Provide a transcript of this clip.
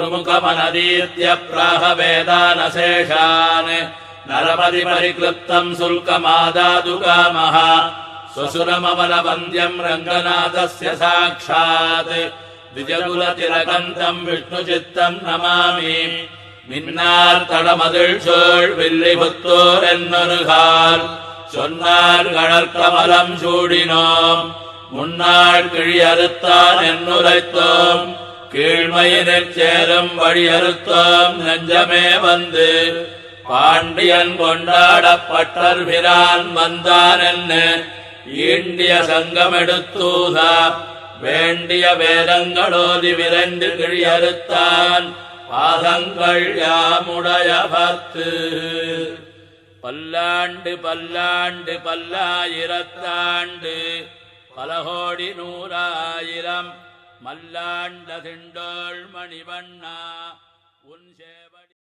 गुरुमुखमनदीत्य प्राह वेदानशेषान् नरपति परिक्लृप्तम् शुल्कमादातु कामः स्वसुरममलवन्द्यम् रङ्गनाथस्य साक्षात् द्विजकुलतिलकन्तम् विष्णुचित्तम् नमामि மின்னார் தடமதில் சோழ் வில்லிபுத்தோர் என்னொருகால் சொன்னார் கழற்கமலம் சூடினோம் முன்னாள் கிழியறுத்தான் என்னுரைத்தோம் கீழ்மையினிற் சேரும் வழியறுத்தோம் நெஞ்சமே வந்து. பாண்டியன் கொண்டாடப்பட்டர் பிரான் வந்தான் என்ன ஈண்டிய சங்கமெடுத்தூதா. வேண்டிய வேதங்களோதி விரைந்து கிழியறுத்தான். பாதங்கள் யாமுடைய பத்து. பல்லாண்டு பல்லாண்டு பல்லாயிரத்தாண்டு. பலகோடி நூறாயிரம் மல்லாண்ட திண்டோள் மணிவண்ணா உன் சேவடி